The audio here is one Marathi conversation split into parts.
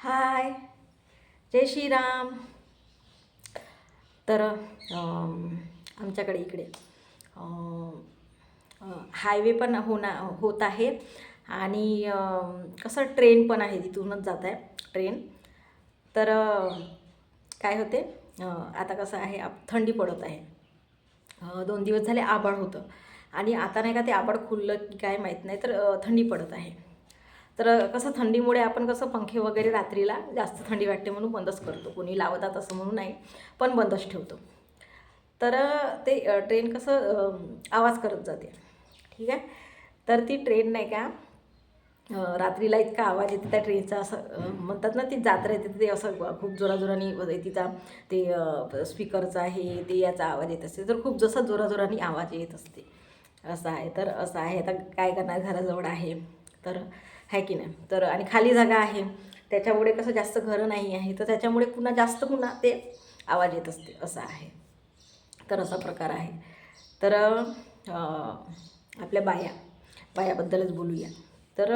हाय. जय श्रीराम. तर आमच्याकडे इकडे हायवे पण होना होत आहे. आणि कसं ट्रेन पण आहे तिथूनच जात आहे ट्रेन तर काय होते आता कसं आहे आप थंडी पडत आहे. दोन दिवस झाले आभाळ होतं. आणि आता नाही का ते आभाळ खुललं की काय माहीत नाही तर थंडी पडत आहे. तर कसं थंडीमुळे आपण कसं पंखे वगैरे रात्रीला जास्त थंडी वाटते म्हणून बंदच करतो. कोणी लावतात असं म्हणून नाही पण बंदच ठेवतो. तर ते ट्रेन कसं आवाज करत जाते. ठीक आहे? तर ती ट्रेन नाही का रात्रीला इतका आवाज येते त्या ट्रेनचा असं म्हणतात ना ती जात्रा येते ते असं खूप जोराजोराने तिचा ते स्पीकरचा आहे ते याचा आवाज येत असते. तर खूप जसं जोराजोराने आवाज येत असते. असं आहे. तर असं आहे. आता काय करणार? घराजवळ आहे. तर आहे की नाही? तर आणि खाली जागा आहे. त्याच्यामुळे कसं जास्त घरं नाही आहे. तर त्याच्यामुळे पुन्हा जास्त पुन्हा ते आवाज येत असते असं आहे. तर असा प्रकार आहे. तर आपल्या बाया बायाबद्दलच बोलूया. तर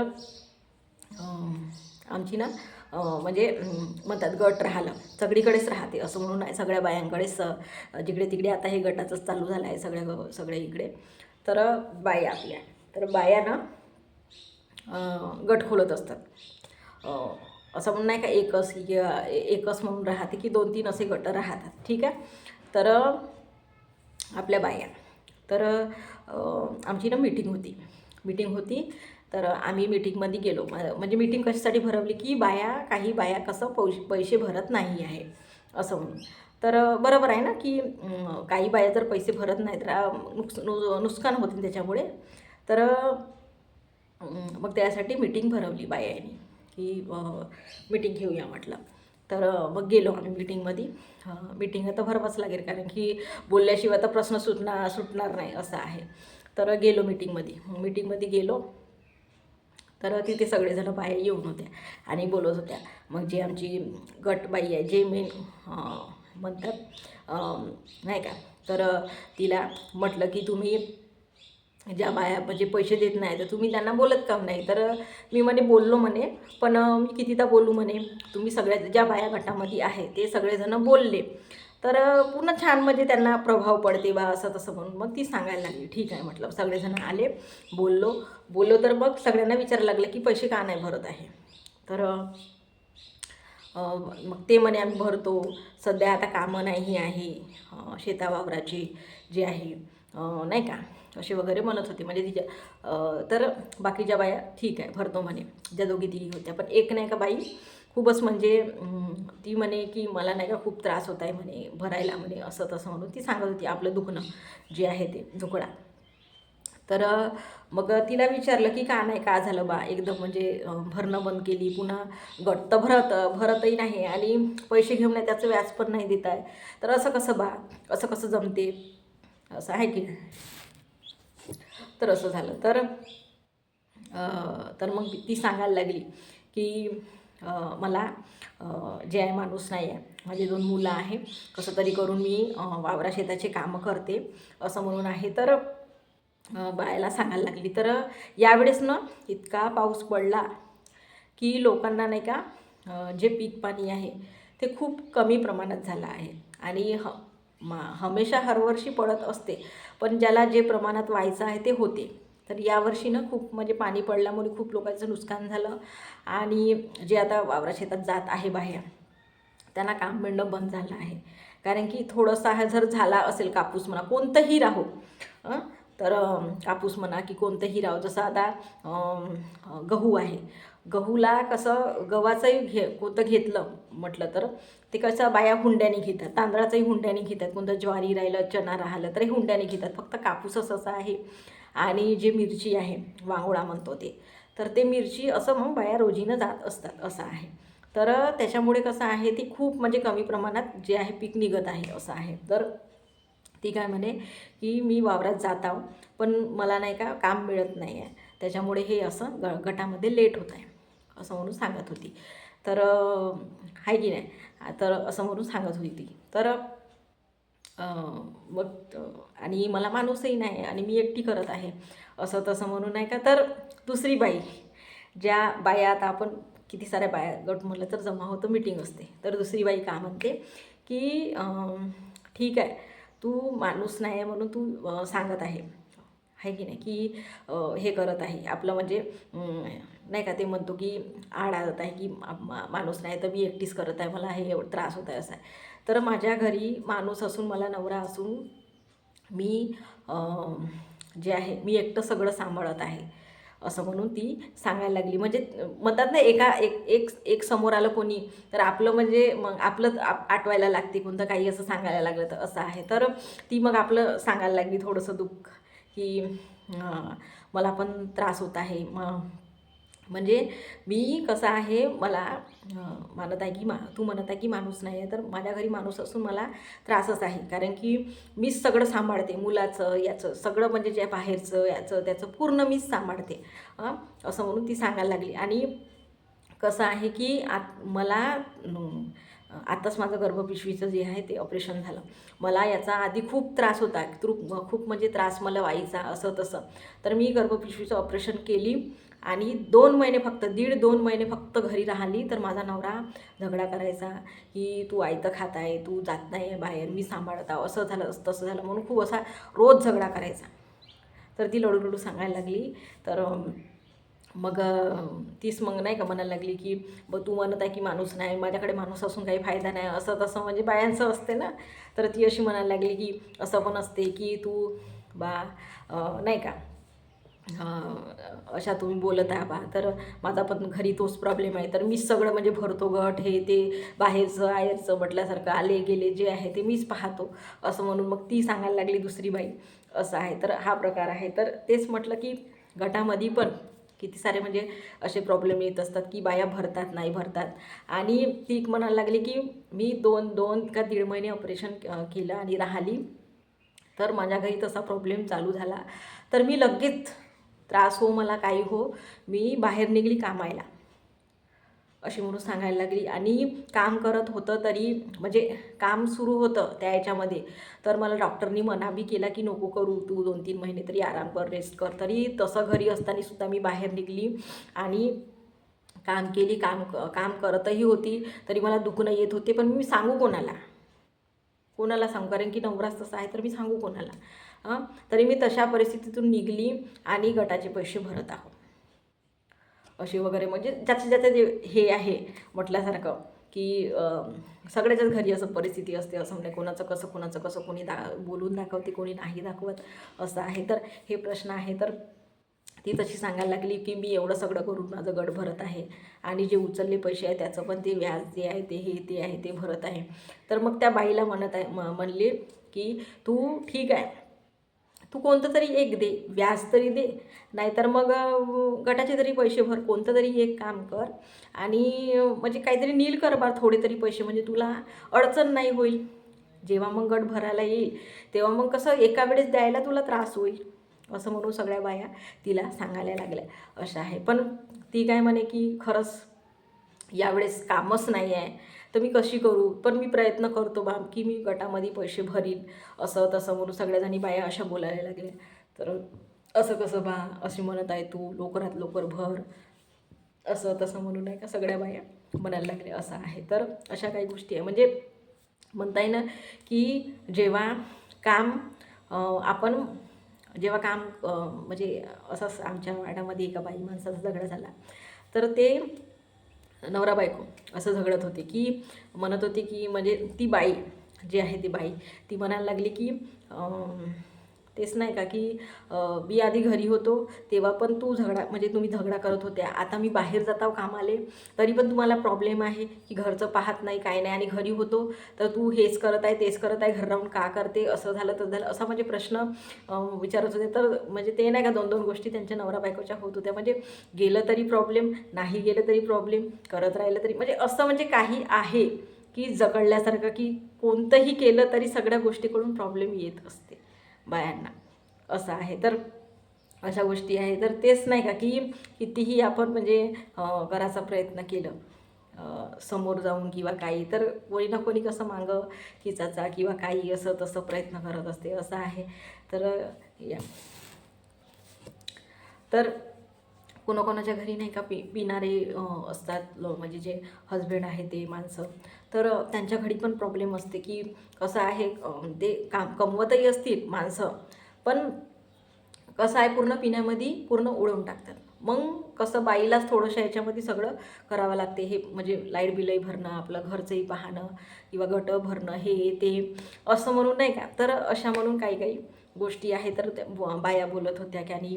आमची ना म्हणजे म्हणतात गट राहिलं सगळीकडेच राहते असं म्हणून नाही सगळ्या बायांकडेच जिकडे तिकडे आता हे गटाचंच चालू झालं आहे सगळ्या ग सगळ्या इकडे. तर बाया आपल्या. तर बाया ना गट खोलत असतात. असं म्हणून नाही का एकच ए- एकच म्हणून राहते की दोन तीन असे गट राहतात. ठीक आहे? तर आपल्या बाया. तर आमची ना मीटिंग होती. मीटिंग होती. तर आम्ही मीटिंगमध्ये गेलो. म्हणजे मीटिंग कशासाठी भरवली की बाया काही बाया कसं पैसे पैसे भरत नाही आहे. असं म्हणून. तर बरोबर आहे ना की काही बाया जर पैसे भरत नाही तर नुकस नु नुकसान होते त्याच्यामुळे. तर मग त्यासाठी मीटिंग भरवली बायांनी की मीटिंग घेऊया म्हटलं. तर मग गेलो आम्ही मीटिंगमध्ये मीटिंग आता भरवाच लागेल कारण की बोलल्याशिवाय तर प्रश्न सुटणार सुटणार नाही असं आहे. तर गेलो मीटिंगमध्ये मग मीटिंगमध्ये गेलो. तर तिथे सगळेजण बाया येऊन होत्या आणि बोलत होत्या. मग जी आमची गटबाई आहे जे मेन म्हणतात नाही का? तर तिला म्हटलं की तुम्ही ज्या बाया म्हणजे पैसे देत नाही तर तुम्ही त्यांना बोलत काम नाही. तर मी म्हणे बोललो म्हणे पण मी कितीदा बोलू म्हणे तुम्ही सगळ्या ज्या बाया गटामध्ये आहे ते सगळेजण बोलले. तर पूर्ण छान म्हणजे त्यांना प्रभाव पडते बा असं तसं म्हणून. मग ती सांगायला लागली ठीक आहे म्हटलं सगळेजण आले बोललो. बोललो तर मग सगळ्यांना विचारायला लागलं की पैसे का नाही भरत आहे? तर मग ते म्हणे आम्ही भरतो. सध्या आता कामं नाही आहे शेतावावराची जी आहे नाही का? असे वगैरे म्हणत होते. म्हणजे तिच्या तर बाकीच्या बाया ठीक आहे भरतो म्हणे. ज्या दोघी तिघी होत्या. पण एक नाही का बाई खूपच म्हणजे ती म्हणे की मला नाही का खूप त्रास होत आहे म्हणे भरायला म्हणे असं तसं म्हणून ती सांगत होती आपलं दुखणं जे आहे ते झुकडा तर मग तिला विचारलं की का नाही का झालं बा? एकदम म्हणजे भरणं बंद केली पुन्हा गट तर भरत भरतही नाही आणि पैसे घेऊन त्याचं व्याज पण नाही देत आहे. तर असं कसं बा? असं कसं जमते? असं आहे की नाही? तर असं झालं. तर तर मग ती सांगायला लागली की मला जे आहे माणूस नाही आहे. माझे दोन मुलं आहे. कसं तरी करून मी वावरा शेताचे कामं करते असं म्हणून आहे. तर बायाला सांगायला लागली. तर यावेळेस ना इतका पाऊस पडला की लोकांना नाही का जे पीक पाणी आहे ते खूप कमी प्रमाणात झालं आहे. आणि ह मा हमेशा हरवर्षी पडत असते. पण ज्याला जे प्रमाणात व्हायचं आहे ते होते. तर यावर्षी ना खूप म्हणजे पाणी पडल्यामुळे खूप लोकांचं नुकसान झालं. आणि जे आता वावरा शेतात जात आहे बाहेर त्यांना काम मिळणं बंद झालं आहे. कारण की थोडंसं हा जर झाला असेल कापूस म्हणा कोणतंही राहो तर कापूस म्हणा की कोणतंही राव जसं आता गहू आहे. गहूला कसं गव्हाचंही घे कोणतं घेतलं म्हटलं तर ते कसं बाया हुंड्याने घेतात. तांदळाचंही हुंड्याने घेतात. कोणतं ज्वारी राहिलं चणा राहिलं तरी हुंड्याने घेतात. फक्त कापूसच असं आहे. आणि जे मिरची आहे वांगोळा म्हणतो ते. तर ते मिरची असं मग बाया रोजीनं जात असतात असं आहे. तर त्याच्यामुळे कसं आहे ती खूप म्हणजे कमी प्रमाणात जे आहे पीक निघत आहे असं आहे. तर ती काय म्हणे की मी वावरात जात आहो पण मला नाही का काम मिळत नाही आहे त्याच्यामुळे हे असं ग गटामध्ये लेट होत आहे असं म्हणून सांगत होती. तर आहे की नाही? तर असं म्हणून सांगत होती ती. तर मग आणि मला माणूसही नाही आणि मी एकटी करत आहे असं तसं म्हणून नाही का? तर दुसरी बाई ज्या बाया आता आपण किती साऱ्या बाया गट म्हणलं तर जमा होतं मिटिंग असते. तर दुसरी बाई का म्हणते की ठीक आहे तू माणूस नाही आहे म्हणून तू सांगत आहे. आहे की नाही? की हे करत आहे. आपलं म्हणजे नाही का ते म्हणतो की आड आणत आहे की मा- माणूस नाही तर मी एकटीच करत आहे. मला हे एवढं त्रास होत आहे असं आहे. तर माझ्या घरी माणूस असून मला नवरा असून मी जे आहे मी एकटं सगळं सांभाळत आहे. असं म्हणून ती सांगायला लागली. म्हणजे म्हणतात ना एका एक एक एक समोर आलं कोणी तर आपलं म्हणजे मग आपलं आप- आठवायला लागते कोणतं काही असं सांगायला लागलं तर असं आहे. तर ती मग आपलं सांगायला लागली थोडंसं दुःख की मला पण त्रास होत आहे. मग म्हणजे मी कसं आहे मला म्हणत आहे की मा तू म्हणत आहे की माणूस नाही आहे तर माझ्या घरी माणूस असून मला त्रासच आहे. कारण की मीच सगळं सांभाळते मुलाचं याचं सगळं म्हणजे जे बाहेरचं याचं त्याचं पूर्ण मीच सांभाळते. असं म्हणून ती सांगायला लागली. आणि कसं आहे की आत मला आत्ताच माझं गर्भपिशवीचं जे आहे ते ऑपरेशन झालं. मला याचा आधी खूप त्रास होता खूप खूप म्हणजे त्रास मला व्हायचा असं तसं. तर मी गर्भपिशवीचं ऑपरेशन केली. आणि दोन महिने फक्त दीड दोन महिने फक्त घरी राहिली तर माझा नवरा झगडा करायचा की तू आयतं खात आहे तू जात नाही आहे बाहेर मी सांभाळत आहो असं झालं असं तसं झालं म्हणून खूप असा रोज झगडा करायचा. तर ती लडू लडू सांगायला लागली. तर मग तीच मग नाही का म्हणायला लागली की ब तू म्हणत आहे की माणूस नाही माझ्याकडे माणूस असून काही फायदा नाही असं तसं म्हणजे बायांचं असते ना. तर ती अशी म्हणायला लागली की असं पण असते की तू बा नाही का अशा तुम्ही बोलत आहे बा तर माझा पण घरी तोच प्रॉब्लेम आहे. तर मीच सगळं म्हणजे भरतो गट हे ते बाहेरचं आयरचं म्हटल्यासारखं आले गेले जे आहे ते मीच पाहतो. असं म्हणून मग ती सांगायला लागली दुसरी बाई. असं आहे. तर हा प्रकार आहे. तर तेच म्हटलं की गटामध्ये पण किती सारे म्हणजे असे प्रॉब्लेम येत असतात की बाया भरतात नाही भरतात. आणि ती म्हणायला लागली की मी दोन दोन का दीड महिने ऑपरेशन केलं आणि राहिली. तर माझ्या घरी तसा प्रॉब्लेम चालू झाला. तर मी लगेच त्रास हो मला काही हो मी बाहेर निघली कामायला. अशी म्हणून सांगायला लागली. आणि काम करत होतं तरी म्हणजे काम सुरू होतं त्या याच्यामध्ये. तर मला डॉक्टरनी मना बी केला की नको करू तू दोन तीन महिने तरी आराम कर रेस्ट कर. तरी तसं घरी असताना सुद्धा मी बाहेर निघली आणि काम केली. काम काम करतही होती. तरी मला दुखणं येत होते पण मी सांगू कोणाला? कोणाला सांगू? कारण की नवराच तसा आहे तर मी सांगू कोणाला? तरी मी तशा परिस्थितीतून निघली आणि गटाचे पैसे भरत आहोत असे वगैरे म्हणजे ज्याचे ज्याचे जे हे आहे म्हटल्यासारखं की सगळ्याच्याच घरी असं परिस्थिती असते असं म्हणजे कोणाचं कसं कोणाचं कसं कोणी दा बोलून दाखवते कोणी नाही दाखवत असं आहे. तर हे प्रश्न आहे. तर ती तशी सांगायला लागली की मी एवढं सगळं करून माझं गट भरत आहे आणि जे उचलले पैसे आहे त्याचं पण ते व्याज जे आहे ते हे ते आहे ते भरत आहे. तर मग त्या बाईला म्हणत आहे म म्हणले की तू ठीक आहे तू कोणतं तरी एक दे व्याज तरी दे. नाहीतर मग गटाचे तरी पैसे भर कोणतं तरी एक काम कर. आणि म्हणजे काहीतरी नील कर बार थोडे तरी पैसे. म्हणजे तुला अडचण नाही होईल. जेव्हा मग गट भरायला येईल तेव्हा मग कसं एका वेळेस द्यायला तुला त्रास होईल. असं म्हणून सगळ्या बाया तिला सांगायला लागल्या. अशा आहे. पण ती काय म्हणे की खरंच यावेळेस कामच नाही आहे तर मी कशी करू? पण मी प्रयत्न करतो बा की मी गटामध्ये पैसे भरील असं तसं म्हणून सगळ्याजणी बाया अशा बोलायला लागल्या. तर असं कसं बा अशी म्हणत आहे तू लवकरात लवकर भर. असं तसं म्हणून नाही का सगळ्या बाया म्हणायला लागल्या असं आहे. तर अशा काही गोष्टी आहे. म्हणजे म्हणता येईन की जेव्हा काम आपण जेव्हा काम म्हणजे असंच आमच्या वाड्यामध्ये एका बाई माणसाचा झगडा झाला तर ते नवरा बायको असं झगडत होते. की म्हणत होती की म्हणजे ती बाई जी आहे ती बाई ती म्हणायला लागली की तेच नाही का की मी आधी घरी होतो तेव्हा पण तू झगडा म्हणजे तुम्ही झगडा करत होत्या. आता मी बाहेर जाताव कामाले तरी पण तुम्हाला प्रॉब्लेम आहे की घरचं पाहत नाही काय नाही. आणि घरी होतो तर तू हेच करत आहे तेच करत आहे घर राहून का करते असं झालं तर झालं असा म्हणजे प्रश्न विचारत होते. तर म्हणजे ते नाही का दोन दोन गोष्टी त्यांच्या नवरा बायकोच्या होत होत्या. म्हणजे गेलं तरी प्रॉब्लेम नाही गेलं तरी प्रॉब्लेम करत राहिलं तरी. म्हणजे असं म्हणजे काही आहे की जगडल्यासारखं की कोणतंही केलं तरी सगळ्या गोष्टीकडून प्रॉब्लेम येत असते. बायांना. असं आहे. तर अशा गोष्टी आहे. तर तेच नाही का की कितीही आपण म्हणजे करायचा प्रयत्न केलं समोर जाऊन किंवा काही तर कोणी ना कोणी कसं मागं खिचाचा किंवा काही असं तसं प्रयत्न करत असते. असं आहे. तर या. तर कोणाकोणाच्या घरी नाही का पि पिणारे असतात. म्हणजे जे हजबंड आहे ते माणसं. तर त्यांच्या घरी पण प्रॉब्लेम असते की कसं आहे ते काम कमवतही असतील माणसं पण कसं आहे पूर्ण पिण्यामध्ये पूर्ण उडवून टाकतात. मग कसं बाईलाच थोडंसं याच्यामध्ये सगळं करावं लागते. हे म्हणजे लाइट बिलही भरणं आपलं घरचंही पाहणं किंवा गट भरणं हे ते असं म्हणून नाही का? तर अशा म्हणून काही काही गोष्टी आहे तर त्या बाया बोलत होत्या की आणि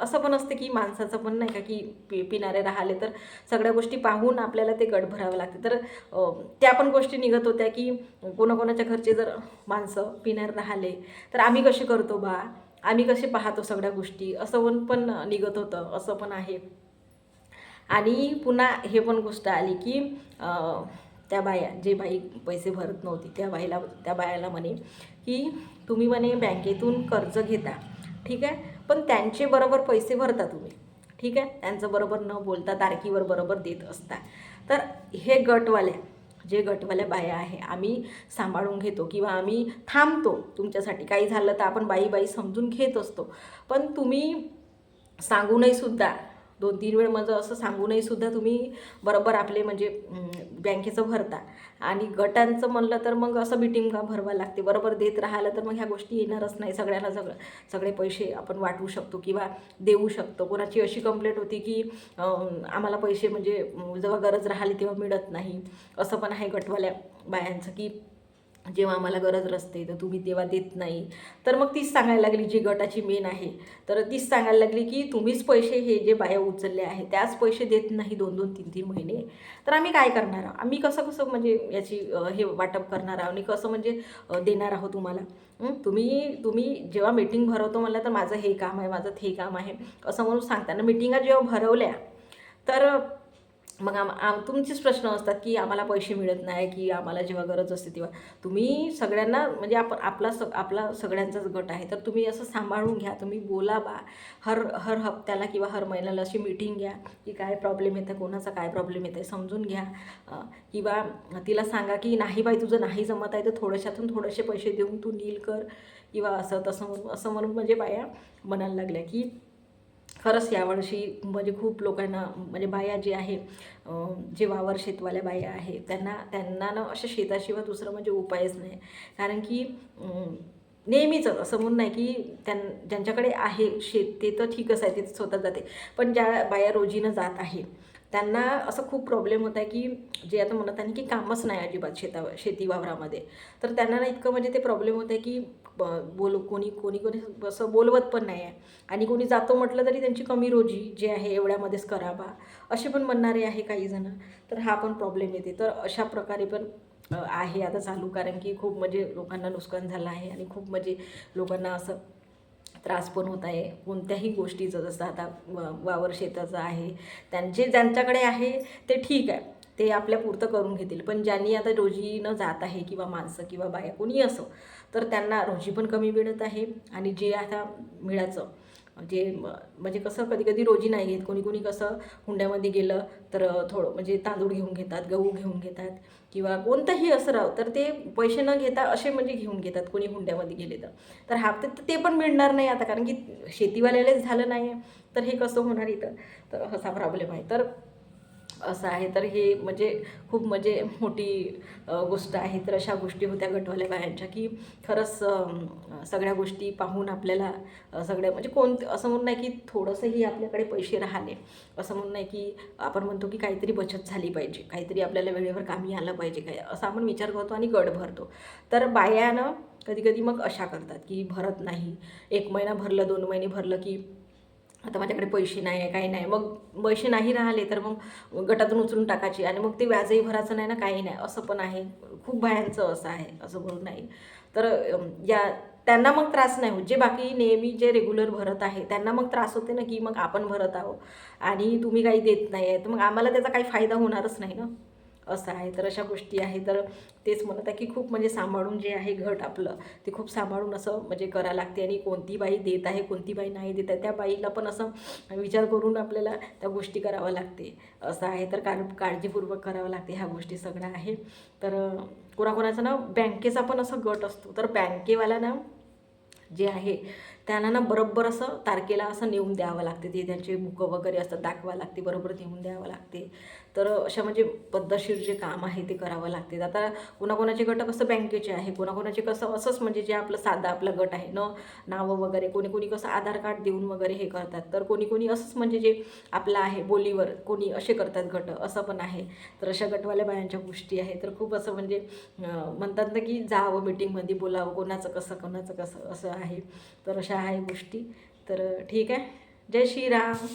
असं पण असतं की माणसाचं पण नाही का की पि पिणारे राहिले तर सगळ्या गोष्टी पाहून आपल्याला ते गट भरावं लागते. तर त्या पण गोष्टी निघत होत्या की कोणाकोणाच्या घरचे जर माणसं पिणार राहिले तर आम्ही कसे करतो बा? आम्ही कसे पाहतो सगळ्या गोष्टी? असं पण पण निघत होतं असं पण आहे. आणि पुन्हा हे पण गोष्ट आली की त्या बाया जे बाई पैसे भरत नव्हती त्या बाईला त्या बायाला म्हणे की तुम्ही म्हणे बँकेतून कर्ज घेता. ठीक आहे? पण त्यांचे बरोबर पैसे भरता तुम्ही. ठीक आहे? त्यांचं बरोबर न बोलता तारखीवर बरोबर देत असता. तर हे गटवाल्या जे गटवाल्या बाया आहे आम्ही सांभाळून घेतो किंवा आम्ही थांबतो. तुमच्यासाठी काही झालं तर आपण बाई बाई समजून घेत असतो. पण तुम्ही सांगूनही सुद्धा दोन तीन वेळ माझं असं सांगूनही सुद्धा तुम्ही बरोबर आपले म्हणजे बँकेचं भरता. आणि गटांचं म्हणलं तर मग असं मिटिंग का भरवा लागते. बरोबर देत राहिलं तर मग ह्या गोष्टी येणारच नाही. सगळ्यांना सगळं सगळे पैसे आपण वाटवू शकतो किंवा देऊ शकतो. कोणाची अशी कंप्लेंट होती की आम्हाला पैसे म्हणजे जेव्हा गरज राहिली तेव्हा मिळत नाही. असं पण आहे गटवाल्या बायांचं की जेव्हा आम्हाला गरज असते तर तुम्ही तेव्हा देत नाही. तर मग तीच सांगायला लागली जी गटाची मेन आहे. तर तीच सांगायला लागली की तुम्हीच पैसे हे जे बाया उचलले आहे त्याच पैसे देत नाही दोन दोन तीन तीन महिने. तर आम्ही काय करणार? आहोत आम्ही कसं कसं म्हणजे याची हे वाटप करणार आहोत? आणि कसं म्हणजे देणार आहोत तुम्हाला? तुम्ही तुम्ही जेव्हा मीटिंग भरवतो म्हणलं तर माझं हे काम आहे माझं ते काम आहे. असं म्हणून सांगताना मीटिंगा जेव्हा भरवल्या तर मग आम आम तुमचेच प्रश्न असतात की आम्हाला पैसे मिळत नाही की आम्हाला जेव्हा गरज असते तेव्हा. तुम्ही सगळ्यांना म्हणजे आपण आपला स आपला सगळ्यांचाच गट आहे. तर तुम्ही असं सांभाळून घ्या तुम्ही बोला बा. हर हर हप्त्याला किंवा हर महिन्याला अशी मीटिंग घ्या की काय प्रॉब्लेम येतं कोणाचा काय प्रॉब्लेम येतं समजून घ्या. किंवा तिला सांगा की नाही बाई तुझं नाही जमत आहे तर थोड्याशातून थोडेसे पैसे देऊन तू नील कर. किंवा असं तसं म्हणून असं म्हणून म्हणजे बाया म्हणायला लागल्या की खरंच यावर्षी म्हणजे खूप लोकांना म्हणजे बाया जे आहे जे वावर शेतवाल्या बाया आहे त्यांना त्यांना ना अशा शेताशिवाय दुसरं म्हणजे उपायच नाही. कारण की नेहमीच असं म्हणून नाही की त्यां ज्यांच्याकडे आहे शेत ते तर ठीकच आहे ते स्वतः जाते. पण ज्या बाया रोजीनं जात आहे त्यांना असं खूप प्रॉब्लेम होत आहे की जे आता म्हणत आहे की कामच नाही अजिबात शेता शेती वावरामध्ये. तर त्यांना ना इतकं म्हणजे ते प्रॉब्लेम होत आहे की ब- बोल कोणी कोणी कोणी असं बोलवत पण नाही आहे आणि कोणी जातो म्हटलं तरी त्यांची कमी रोजी जे आहे एवढ्यामध्येच करावा असे पण म्हणणारे आहे काही जण. तर हा पण प्रॉब्लेम येते. तर अशा प्रकारे पण आहे आता चालू. कारण की खूप म्हणजे लोकांना नुकसान झालं आहे आणि खूप म्हणजे लोकांना असं त्रास पण होत आहे. कोणत्याही गोष्टीचं जसं आता वा वावर शेताचं आहे त्यांचे ज्यांच्याकडे आहे ते ठीक आहे. ते आपल्या पुरतं करून घेतील. पण ज्यांनी आता रोजीनं जात आहे किंवा माणसं किंवा बाया कोणी असो तर त्यांना रोजी पण कमी मिळत आहे. आणि जे आता मिळायचं जे म्हणजे कसं कधी कधी रोजी नाही घेत. कोणी कोणी कसं हुंड्यामध्ये गेलं तर थोडं म्हणजे तांदूळ घेऊन घेतात गहू घेऊन घेतात. किंवा कोणतंही असं राव तर ते पैसे न घेता असे म्हणजे घेऊन घेतात कोणी हुंड्यामध्ये गेले तर. तर हा तर ते पण मिळणार नाही आता कारण की शेतीवाल्यालाच झालं नाही आहे तर हे कसं होणार इथं? तर असा प्रॉब्लेम आहे. तर असं आहे. तर हे म्हणजे खूप म्हणजे मोठी गोष्ट आहे. तर अशा गोष्टी होत्या गटवाल्या बायांच्या की खरंच सगळ्या गोष्टी पाहून आपल्याला सगळ्या म्हणजे कोण असं म्हणून नाही की थोडंसंही आपल्याकडे पैसे राहिले असं म्हणून नाही की आपण म्हणतो की काहीतरी बचत झाली पाहिजे. काहीतरी आपल्याला वेळेवर कामी आलं पाहिजे. काय असं आपण विचार करतो आणि गट भरतो. तर बायानं कधी कधी मग अशा करतात की भरत नाही. एक महिना भरलं दोन महिने भरलं की आता माझ्याकडे पैसे नाही आहे काही नाही. मग पैसे नाही राहिले तर मग गटातून उचलून टाकायचे आणि मग ते व्याजही भरायचं नाही ना काही नाही. असं पण आहे. खूप बायांचं असं आहे असं म्हणून नाही. तर या त्यांना मग त्रास नाही होत. जे बाकी नेहमी जे रेग्युलर भरत आहे त्यांना मग त्रास होते ना की मग आपण भरत आहो आणि तुम्ही काही देत नाही आहे तर मग आम्हाला त्याचा काही फायदा होणारच नाही ना. असं आहे तर अशा गोष्टी आहे. तर तेच म्हणत आहे की खूप म्हणजे सांभाळून जे आहे घट आपलं ते खूप सांभाळून असं म्हणजे करावं लागते. आणि कोणती बाई देत आहे कोणती बाई नाही देत आहे त्या बाईला पण असं विचार करून आपल्याला त्या गोष्टी कराव्या लागते. असं आहे तर काळ काळजीपूर्वक करावं लागते. ह्या गोष्टी सगळ्या आहे. तर कोणाकोणाचा ना बँकेचा पण असं गट असतो. तर बँकेवाला ना जे आहे त्यांना ना बरोबर असं तारखेला असं नेऊन द्यावं लागते. ते त्यांचे बुकं वगैरे असतात दाखवावं लागते. बरोबर नेऊन द्यावं लागते. तर अशा म्हणजे पद्धतशीर जे काम आहे ते करावं लागते. आता कोणाकोणाचे गट कसं बँकेचे आहे कोणाकोणाचे कसं असंच म्हणजे जे आपलं साधं आपलं गट आहे न नावं वगैरे कोणी कोणी कसं आधार कार्ड देऊन वगैरे हे करतात. तर कोणी कोणी असंच म्हणजे जे आपलं आहे बोलीवर कोणी असे करतात गट असं पण आहे. तर अशा गटवाल्या बायांच्या गोष्टी आहे तर खूप असं म्हणजे म्हणतात ना की जावं मीटिंगमध्ये बोलावं कोणाचं कसं कोणाचं कसं असं आहे. तर अशा आहे गोष्टी. तर ठीक आहे. जय श्रीराम.